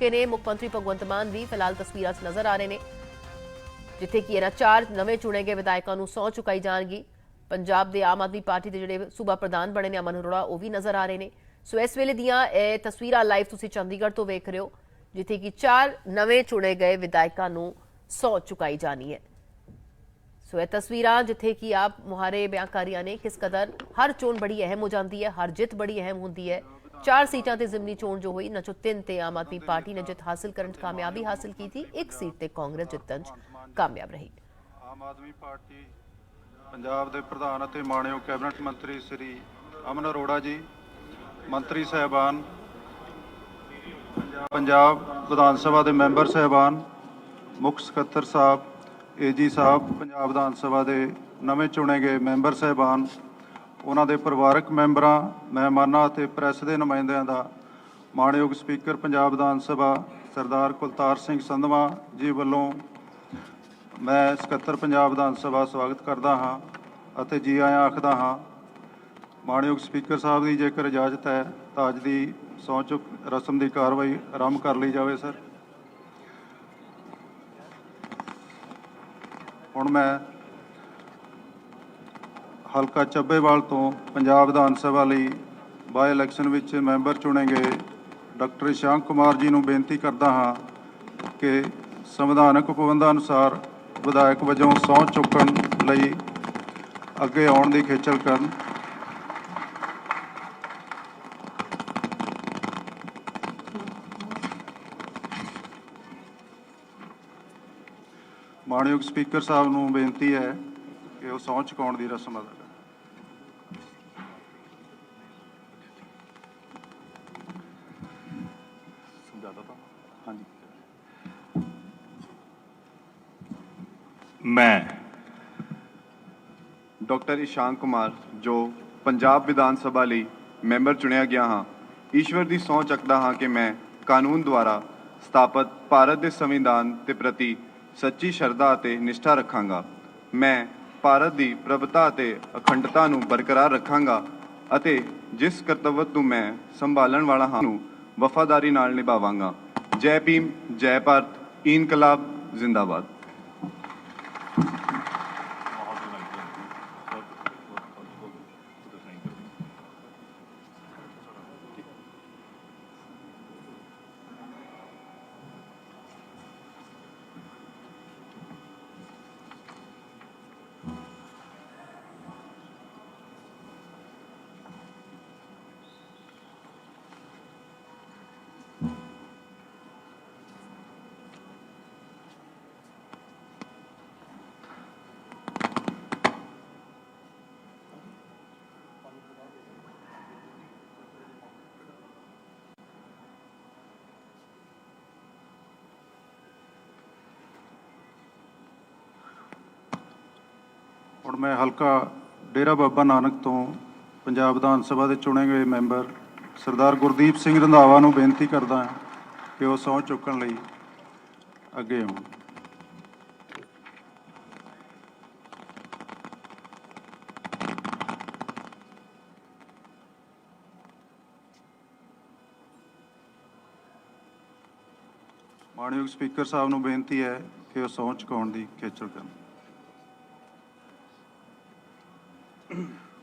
ਕੇ ਨੇ ਮੁੱਖ ਮੰਤਰੀ ਭਗਵੰਤ ਮਾਨ ਵੀ ਫਿਲਹਾਲ ਤਸਵੀਰਾਂ 'ਚ ਨਜ਼ਰ ਆ ਰਹੇ ਨੇ, ਜਿੱਥੇ ਕਿ ਇਹਨਾਂ ਚਾਰ ਨਵੇਂ ਚੁਣੇ ਗਏ ਵਿਧਾਇਕਾਂ ਨੂੰ ਸਹੁੰ ਚੁਕਾਈ ਜਾਣਗੀ। ਪੰਜਾਬ ਦੇ ਆਮ ਆਦਮੀ ਪਾਰਟੀ ਦੇ ਜਿਹੜੇ ਸੂਬਾ ਪ੍ਰਧਾਨ ਬਣੇ ਨੇ ਅਮਨ ਅਰੋੜਾ, ਉਹ ਵੀ ਨਜ਼ਰ ਆ ਰਹੇ ਨੇ। ਸੋ ਇਸ ਵੇਲੇ ਦੀਆਂ ਇਹ ਤਸਵੀਰਾਂ ਲਾਈਵ ਤੁਸੀਂ ਚੰਡੀਗੜ੍ਹ ਤੋਂ ਵੇਖ ਰਹੇ ਹੋ, ਜਿੱਥੇ ਕਿ ਚਾਰ ਨਵੇਂ ਚੁਣੇ ਗਏ ਵਿਧਾਇਕਾਂ ਨੂੰ ਸਹੁੰ ਚੁਕਾਈ ਜਾਣੀ ਹੈ। ਸੋ ਇਹ ਤਸਵੀਰਾਂ ਜਿੱਥੇ ਕਿ ਆਪ ਮੁਹਾਰੇ ਬਿਆਨ ਨੇ, ਕਿਸ ਕਦਰ ਹਰ ਚੋਣ ਬੜੀ ਅਹਿਮ ਹੋ ਜਾਂਦੀ ਹੈ, ਹਰ ਜਿੱਤ ਬੜੀ ਅਹਿਮ ਹੁੰਦੀ ਹੈ। ਚਾਰ ਸੀਟਾਂ ਤੇ ਜ਼ਿਮਨੀ ਚੋਣ ਜੋ ਹੋਈ ਨਾ ਚੋ ਤਿੰਨ ਤੇ ਆਮ ਆਦਮੀ ਪਾਰਟੀ ਨੇ ਜਿੱਤ ਹਾਸਲ ਕਰਨ 'ਚ ਕਾਮਯਾਬੀ ਹਾਸਲ ਕੀਤੀ, ਇੱਕ ਸੀਟ ਤੇ ਕਾਂਗਰਸ ਜਿੱਤਣ 'ਚ ਕਾਮਯਾਬ ਰਹੀ। ਆਮ ਆਦਮੀ ਪਾਰਟੀ ਪੰਜਾਬ ਦੇ ਪ੍ਰਧਾਨ ਅਤੇ ਮਾਣਯੋਗ ਕੈਬਨਿਟ ਮੰਤਰੀ ਸ੍ਰੀ ਅਮਨ ਅਰੋੜਾ ਜੀ, ਮੰਤਰੀ ਸਹਿਬਾਨ, ਪੰਜਾਬ ਵਿਧਾਨ ਸਭਾ ਦੇ ਮੈਂਬਰ ਸਹਿਬਾਨ, ਮੁੱਖ ਸਕੱਤਰ ਸਾਹਿਬ ਏਜੀ ਸਾਹਿਬ, ਪੰਜਾਬ ਵਿਧਾਨ ਸਭਾ ਦੇ ਨਵੇਂ ਚੁਣੇ ਗਏ ਮੈਂਬਰ ਸਹਿਬਾਨ ਉਹਨਾਂ ਦੇ ਪਰਿਵਾਰਕ ਮੈਂਬਰਾਂ, ਮਹਿਮਾਨਾਂ ਅਤੇ ਪ੍ਰੈਸ ਦੇ ਨੁਮਾਇੰਦਿਆਂ ਦਾ ਮਾਣਯੋਗ ਸਪੀਕਰ ਪੰਜਾਬ ਵਿਧਾਨ ਸਭਾ ਸਰਦਾਰ ਕੁਲਤਾਰ ਸਿੰਘ ਸੰਧਵਾ ਜੀ ਵੱਲੋਂ ਮੈਂ ਸਕੱਤਰ ਪੰਜਾਬ ਵਿਧਾਨ ਸਭਾ ਸਵਾਗਤ ਕਰਦਾ ਹਾਂ ਅਤੇ ਜੀ ਆਇਆਂ ਆਖਦਾ ਹਾਂ, ਮਾਣਯੋਗ ਸਪੀਕਰ ਸਾਹਿਬ ਦੀ ਜੇਕਰ ਇਜਾਜ਼ਤ ਹੈ ਤਾਂ ਅੱਜ ਦੀ ਸਹੁੰ ਚੁੱਕ ਰਸਮ ਦੀ ਕਾਰਵਾਈ ਆਰੰਭ ਕਰ ਲਈ ਜਾਵੇ, ਸਰ। ਹੁਣ ਮੈਂ ਹਲਕਾ ਚੱਬੇਵਾਲ ਤੋਂ ਪੰਜਾਬ ਵਿਧਾਨ ਸਭਾ ਲਈ ਬਾਈ ਇਲੈਕਸ਼ਨ ਵਿੱਚ ਮੈਂਬਰ ਚੁਣੇ ਗਏ ਡਾਕਟਰ ਸ਼ਾਂਕ ਕੁਮਾਰ ਜੀ ਨੂੰ ਬੇਨਤੀ ਕਰਦਾ ਹਾਂ ਕਿ ਸੰਵਿਧਾਨਕ ਪਾਬੰਦਾਂ ਅਨੁਸਾਰ ਵਿਧਾਇਕ ਵਜੋਂ ਸਹੁੰ ਚੁੱਕਣ ਲਈ ਅੱਗੇ ਆਉਣ ਦੀ ਖੇਚਲ ਕਰਨ। ਮਾਣਯੋਗ ਸਪੀਕਰ ਸਾਹਿਬ ਨੂੰ ਬੇਨਤੀ ਹੈ ਕਿ ਉਹ ਸਹੁੰ ਚੁਕਾਉਣ ਦੀ ਰਸਮ ਅਦਾ ਤਾਂ? ਹਾਂਜੀ। ਮੈਂ ਡਾਕਟਰ ਇਸ਼ਾਂਕ ਕੁਮਾਰ ਜੋ ਪੰਜਾਬ ਵਿਧਾਨ ਸਭਾ ਲਈ ਮੈਂਬਰ ਚੁਣਿਆ ਗਿਆ ਹਾਂ ਈਸ਼ਵਰ ਦੀ ਸਹੁੰ ਚੱਕਦਾ ਹਾਂ ਕਿ ਮੈਂ ਕਾਨੂੰਨ ਦੁਆਰਾ ਸਥਾਪਿਤ ਭਾਰਤ ਦੇ ਸੰਵਿਧਾਨ ਦੇ ਪ੍ਰਤੀ ਸੱਚੀ ਸ਼ਰਧਾ ਅਤੇ ਨਿਸ਼ਠਾ ਰੱਖਾਂਗਾ। ਮੈਂ ਭਾਰਤ ਦੀ ਪ੍ਰਭਤਾ ਅਤੇ ਅਖੰਡਤਾ ਨੂੰ ਬਰਕਰਾਰ ਰੱਖਾਂਗਾ ਅਤੇ ਜਿਸ ਕਰਤੱਵ ਨੂੰ ਮੈਂ ਸੰਭਾਲਣ ਵਾਲਾ ਹਾਂ ਨੂੰ ਵਫਾਦਾਰੀ ਨਾਲ ਨਿਭਾਵਾਂਗਾ। ਜੈ ਭੀਮ, ਜੈ ਭਾਰਤ, ਇਨਕਲਾਬ, ਜ਼ਿੰਦਾਬਾਦ। ਹੁਣ ਮੈਂ ਹਲਕਾ ਡੇਰਾ ਬਾਬਾ ਨਾਨਕ ਤੋਂ ਪੰਜਾਬ ਵਿਧਾਨ ਸਭਾ ਦੇ ਚੁਣੇ ਗਏ ਮੈਂਬਰ ਸਰਦਾਰ ਗੁਰਦੀਪ ਸਿੰਘ ਰੰਧਾਵਾ ਨੂੰ ਬੇਨਤੀ ਕਰਦਾ ਹਾਂ ਕਿ ਉਹ ਸਹੁੰ ਚੁੱਕਣ ਲਈ ਅੱਗੇ ਆਉਣ। ਮਾਣਯੋਗ ਸਪੀਕਰ ਸਾਹਿਬ ਨੂੰ ਬੇਨਤੀ ਹੈ ਕਿ ਉਹ ਸਹੁੰ ਚੁਕਾਉਣ ਦੀ ਖੇਚਲ ਕਰਨ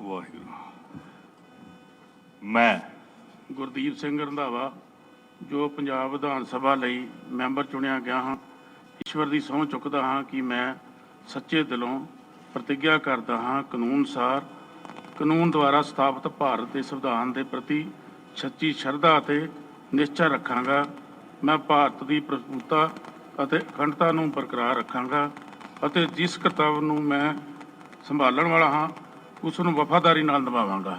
ਵਾਹਿਗੁਰੂ ਮੈਂ ਗੁਰਦੀਪ ਸਿੰਘ ਰੰਧਾਵਾ, ਜੋ ਪੰਜਾਬ ਵਿਧਾਨ ਸਭਾ ਲਈ ਮੈਂਬਰ ਚੁਣਿਆ ਗਿਆ ਹਾਂ, ਈਸ਼ਵਰ ਦੀ ਸਹੁੰ ਚੁੱਕਦਾ ਹਾਂ ਕਿ ਮੈਂ ਸੱਚੇ ਦਿਲੋਂ ਪ੍ਰਤੀਗਿਆ ਕਰਦਾ ਹਾਂ ਕਾਨੂੰਨ ਸਾਰ, ਕਾਨੂੰਨ ਦੁਆਰਾ ਸਥਾਪਿਤ ਭਾਰਤ ਦੇ ਸੰਵਿਧਾਨ ਦੇ ਪ੍ਰਤੀ ਸੱਚੀ ਸ਼ਰਧਾ ਅਤੇ ਨਿਸ਼ਚਾ ਰੱਖਾਂਗਾ। ਮੈਂ ਭਾਰਤ ਦੀ ਪ੍ਰਭੂਤਾ ਅਤੇ ਅਖੰਡਤਾ ਨੂੰ ਬਰਕਰਾਰ ਰੱਖਾਂਗਾ ਅਤੇ ਜਿਸ ਕਰਤੱਵ ਨੂੰ ਮੈਂ ਸੰਭਾਲਣ ਵਾਲਾ ਹਾਂ, ਉਸ ਨੂੰ ਵਫਾਦਾਰੀ ਨਾਲ ਨਿਭਾਵਾਂਗਾ।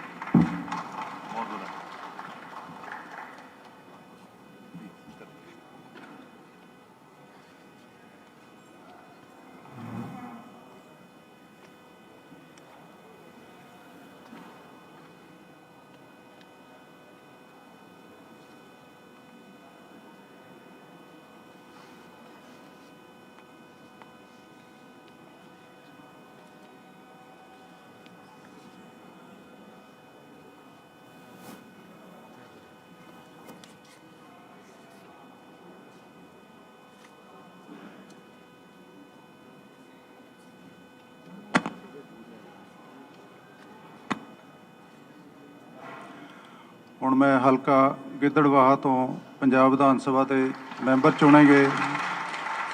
ਹੁਣ ਮੈਂ ਹਲਕਾ ਗਿੱਦੜਵਾਹਾ ਤੋਂ ਪੰਜਾਬ ਵਿਧਾਨ ਸਭਾ ਦੇ ਮੈਂਬਰ ਚੁਣੇ ਗਏ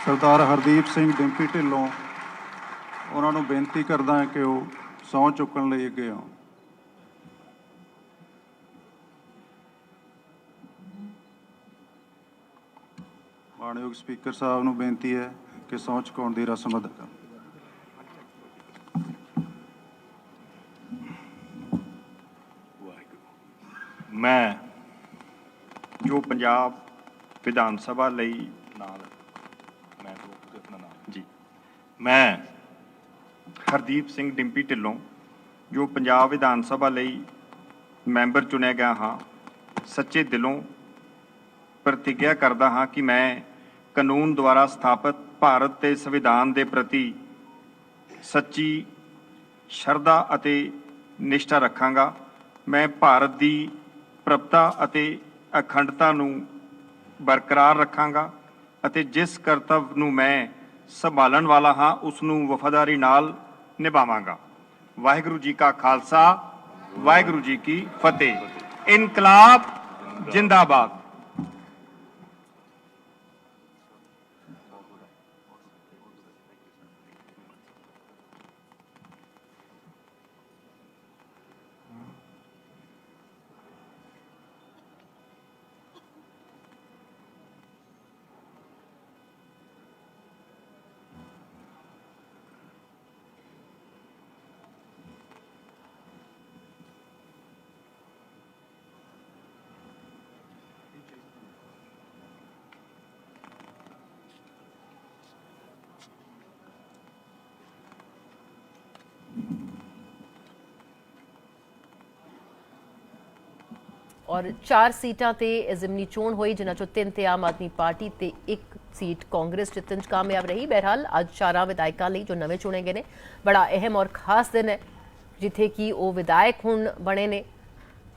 ਸਰਦਾਰ ਹਰਦੀਪ ਸਿੰਘ ਡਿੰਪੀ ਢਿੱਲੋਂ, ਉਹਨਾਂ ਨੂੰ ਬੇਨਤੀ ਕਰਦਾ ਹਾਂ ਕਿ ਉਹ ਸਹੁੰ ਚੁੱਕਣ ਲਈ ਅੱਗੇ ਆਉਣ। ਮਾਣਯੋਗ ਸਪੀਕਰ ਸਾਹਿਬ ਨੂੰ ਬੇਨਤੀ ਹੈ ਕਿ ਸਹੁੰ ਚੁਕਾਉਣ ਦੀ ਰਸਮ ਅਦਾ ਕਰਨ। ਮੈਂ ਜੋ ਪੰਜਾਬ ਵਿਧਾਨ ਸਭਾ ਲਈ ਨਾਲ ਮੈਂ ਦੋ ਆਪਣਾ ਨਾਮ ਜੀ। ਮੈਂ ਹਰਦੀਪ ਸਿੰਘ ਡਿੰਪੀ ਢਿੱਲੋਂ ਜੋ ਪੰਜਾਬ ਵਿਧਾਨ ਸਭਾ ਲਈ ਮੈਂਬਰ ਚੁਣਿਆ ਗਿਆ ਹਾਂ, ਸੱਚੇ ਦਿਲੋਂ ਪ੍ਰਤੀਗਿਆ ਕਰਦਾ ਹਾਂ ਕਿ ਮੈਂ ਕਾਨੂੰਨ ਦੁਆਰਾ ਸਥਾਪਿਤ ਭਾਰਤ ਦੇ ਸੰਵਿਧਾਨ ਦੇ ਪ੍ਰਤੀ ਸੱਚੀ ਸ਼ਰਧਾ ਅਤੇ ਨਿਸ਼ਠਾ ਰੱਖਾਂਗਾ। ਮੈਂ ਭਾਰਤ ਦੀ ਪ੍ਰਭਤਾ ਅਤੇ ਅਖੰਡਤਾ ਨੂੰ ਬਰਕਰਾਰ ਰੱਖਾਂਗਾ ਅਤੇ ਜਿਸ ਕਰਤੱਵ ਨੂੰ ਮੈਂ ਸੰਭਾਲਣ ਵਾਲਾ ਹਾਂ, ਉਸ ਨੂੰ ਵਫਾਦਾਰੀ ਨਾਲ ਨਿਭਾਵਾਂਗਾ। ਵਾਹਿਗੁਰੂ ਜੀ ਕਾ ਖਾਲਸਾ, ਵਾਹਿਗੁਰੂ ਜੀ ਕੀ ਫਤਿਹ। ਇਨਕਲਾਬ ਜਿੰਦਾਬਾਦ। ਔਰ ਚਾਰ ਸੀਟਾਂ ਤੇ ਇਹ ਜ਼ਿਮਨੀ ਚੋਣ ਹੋਈ, ਜਿਨ੍ਹਾਂ ਚੋਂ ਤਿੰਨ ਤੇ ਆਮ ਆਦਮੀ ਪਾਰਟੀ ਤੇ ਇੱਕ ਸੀਟ ਕਾਂਗਰਸ ਜਿੱਤਣ 'ਚ ਕਾਮਯਾਬ ਰਹੀ। ਬਹਰਹਾਲ, ਅੱਜ ਚਾਰਾਂ ਵਿਧਾਇਕਾਂ ਲਈ ਜੋ ਨਵੇਂ ਚੁਣੇ ਗਏ ਨੇ, ਬੜਾ ਅਹਿਮ ਔਰ ਖਾਸ ਦਿਨ ਹੈ, ਜਿੱਥੇ ਕਿ ਉਹ ਵਿਧਾਇਕ ਹੁਣ ਬਣੇ ਨੇ,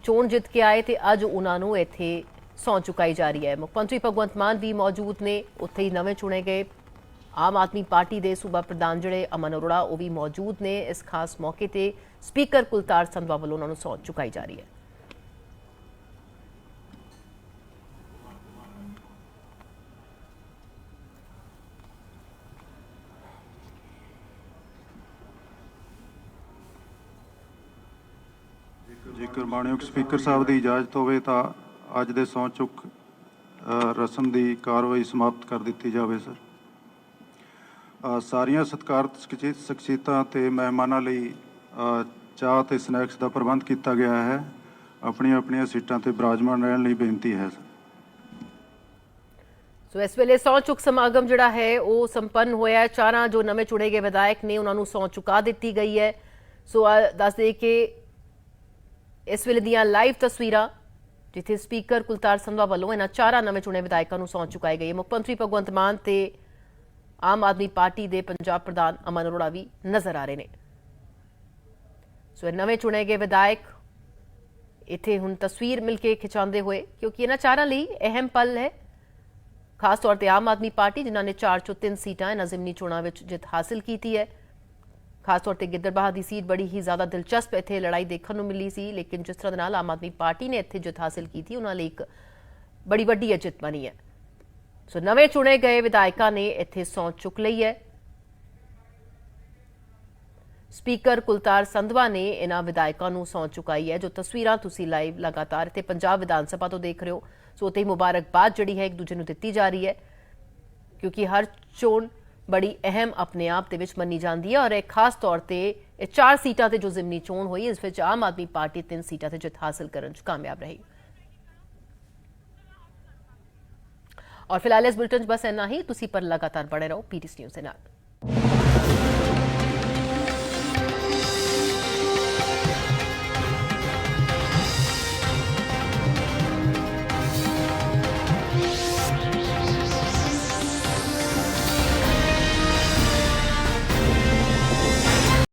ਚੋਣ ਜਿੱਤ ਕੇ ਆਏ ਤੇ ਅੱਜ ਉਹਨਾਂ ਨੂੰ ਇੱਥੇ ਸਹੁੰ ਚੁਕਾਈ ਜਾ ਰਹੀ ਹੈ। ਮੁੱਖ ਮੰਤਰੀ ਭਗਵੰਤ ਮਾਨ ਵੀ ਮੌਜੂਦ ਨੇ, ਉੱਥੇ ਹੀ ਨਵੇਂ ਚੁਣੇ ਗਏ। ਆਮ ਆਦਮੀ ਪਾਰਟੀ ਦੇ ਸੂਬਾ ਪ੍ਰਧਾਨ ਜਿਹੜੇ ਅਮਨ ਅਰੋੜਾ, ਉਹ ਵੀ ਮੌਜੂਦ ਨੇ। ਇਸ ਖਾਸ ਮੌਕੇ ਤੇ ਸਪੀਕਰ ਕੁਲਤਾਰ ਸੰਧਵਾ ਵੱਲੋਂ ਉਹਨਾਂ ਨੂੰ ਸਹੁੰ ਚੁਕਾਈ ਜਾ ਰਹੀ ਹੈ। ਜੇਕਰ ਮਾਨਯੋਗ ਸਪੀਕਰ ਸਾਹਿਬ ਦੀ ਇਜਾਜ਼ਤ ਹੋਵੇ ਤਾਂ ਅੱਜ ਦੇ ਸਹੁੰ ਚੁੱਕ ਰਸਮ ਦੀ ਕਾਰਵਾਈ ਸਮਾਪਤ ਕਰ ਦਿੱਤੀ ਜਾਵੇ, ਸਰ। ਸਾਰੀਆਂ ਸਤਿਕਾਰਤ ਸ਼ਖਸੀਅਤਾਂ ਤੇ ਮਹਿਮਾਨਾਂ ਲਈ ਚਾਹ ਤੇ ਸਨੈਕਸ ਦਾ ਪ੍ਰਬੰਧ ਕੀਤਾ ਗਿਆ ਹੈ। ਆਪਣੀਆਂ ਆਪਣੀਆਂ ਸੀਟਾਂ ਤੇ ਬਿਰਾਜਮਾਨ ਰਹਿਣ ਲਈ ਬੇਨਤੀ ਹੈ, ਸਰ। ਸੋ ਇਸ ਵੇਲੇ ਸਹੁੰ ਚੁੱਕ ਸਮਾਗਮ ਜਿਹੜਾ ਹੈ, ਉਹ ਸੰਪੰਨ ਹੋਇਆ ਹੈ। ਚਾਰਾਂ ਜੋ ਨਵੇਂ ਚੁਣੇ ਗਏ ਵਿਧਾਇਕ ਨੇ, ਉਹਨਾਂ ਨੂੰ ਸਹੁੰ ਚੁਕਾ ਦਿੱਤੀ ਗਈ ਹੈ। ਸੋ ਦੱਸ ਦੇ ਕਿ ਇਸ ਵੇਲੇ ਦੀਆਂ ਲਾਈਵ ਤਸਵੀਰਾਂ, ਜਿੱਥੇ ਸਪੀਕਰ ਕੁਲਤਾਰ ਸੰਧਵਾ ਵੱਲੋਂ ਇਹਨਾਂ ਚਾਰਾਂ ਨਵੇਂ ਚੁਣੇ ਵਿਧਾਇਕਾਂ ਨੂੰ ਸਹੁੰ ਚੁਕਾਈ ਗਈ ਹੈ ਮੁੱਖ ਮੰਤਰੀ ਭਗਵੰਤ ਮਾਨ ਤੇ ਆਮ ਆਦਮੀ ਪਾਰਟੀ ਦੇ ਪੰਜਾਬ ਪ੍ਰਧਾਨ ਅਮਨ ਅਰੋੜਾ ਵੀ ਨਜ਼ਰ ਆ ਰਹੇ ਨੇ। ਸੋ ਇਹ ਨਵੇਂ ਚੁਣੇ ਗਏ ਵਿਧਾਇਕ ਇੱਥੇ ਹੁਣ ਤਸਵੀਰ ਮਿਲ ਕੇ ਖਿਚਾਉਂਦੇ ਹੋਏ, ਕਿਉਂਕਿ ਇਹਨਾਂ ਚਾਰਾਂ ਲਈ ਅਹਿਮ ਪਲ ਹੈ। ਖਾਸ ਤੌਰ ਤੇ ਆਮ ਆਦਮੀ ਪਾਰਟੀ, ਜਿਨ੍ਹਾਂ ਨੇ 4 ਚੋਂ 3 ਸੀਟਾਂ ਇਹਨਾਂ ਜ਼ਿਮਨੀ ਚੋਣਾਂ ਵਿੱਚ ਜਿੱਤ ਹਾਸਲ ਕੀਤੀ ਹੈ। ਖਾਸ ਤੌਰ ਤੇ ਗਿੱਦੜਬਾਹਾ ਦੀ ਸੀਟ ਬੜੀ ਹੀ ਜ਼ਿਆਦਾ ਦਿਲਚਸਪ ਇੱਥੇ ਲੜਾਈ ਦੇਖਣ ਨੂੰ ਮਿਲੀ ਸੀ, ਲੇਕਿਨ ਜਿਸ ਤਰ੍ਹਾਂ ਦੇ ਨਾਲ ਆਮ ਆਦਮੀ ਪਾਰਟੀ ਨੇ ਇੱਥੇ ਜਿੱਤ ਹਾਸਲ ਕੀਤੀ, ਉਹਨਾਂ ਲਈ ਇੱਕ ਬੜੀ ਵੱਡੀ ਇਹ ਜਿੱਤ ਬਣੀ ਹੈ। ਸੋ ਨਵੇਂ ਚੁਣੇ ਗਏ ਵਿਧਾਇਕਾਂ ਨੇ ਇੱਥੇ ਸਹੁੰ ਚੁੱਕ ਲਈ ਹੈ। ਸਪੀਕਰ ਕੁਲਤਾਰ ਸੰਧਵਾ ਨੇ ਇਹਨਾਂ ਵਿਧਾਇਕਾਂ ਨੂੰ ਸਹੁੰ ਚੁਕਾਈ ਹੈ, ਜੋ ਤਸਵੀਰਾਂ ਤੁਸੀਂ ਲਾਈਵ ਲਗਾਤਾਰ ਤੇ ਪੰਜਾਬ ਵਿਧਾਨ ਸਭਾ ਤੋਂ ਦੇਖ ਰਹੇ ਹੋ। ਸੋ ਤੇ ਮੁਬਾਰਕਬਾਦ ਜਿਹੜੀ ਹੈ ਇੱਕ ਦੂਜੇ ਨੂੰ ਦਿੱਤੀ ਜਾ ਰਹੀ ਹੈ, ਕਿਉਂਕਿ ਹਰ ਚੋਣ ਬੜੀ ਅਹਿਮ ਆਪਣੇ ਆਪ ਦੇ ਵਿੱਚ ਮੰਨੀ ਜਾਂਦੀ ਹੈ ਔਰ ਇਹ ਖਾਸ ਤੌਰ ਤੇ ਇਹ ਚਾਰ ਸੀਟਾਂ ਤੇ ਜੋ ਜ਼ਿਮਨੀ ਚੋਣ ਹੋਈ, ਇਸ ਵਿੱਚ ਆਮ ਆਦਮੀ ਪਾਰਟੀ ਤਿੰਨ ਸੀਟਾਂ ਤੇ ਜਿੱਤ ਹਾਸਲ ਕਰਨ 'ਚ ਕਾਮਯਾਬ ਰਹੀ। ਔਰ ਫਿਲਹਾਲ ਇਸ ਬੁਲਟਨ 'ਚ ਬਸ ਇੰਨਾ ਹੀ। ਤੁਸੀਂ ਪਰ ਲਗਾਤਾਰ ਬਣੇ ਰਹੋ। ਪੀਟੀਸੀ ਨਿਊਜ਼ ਦੇ ਨਾਲ।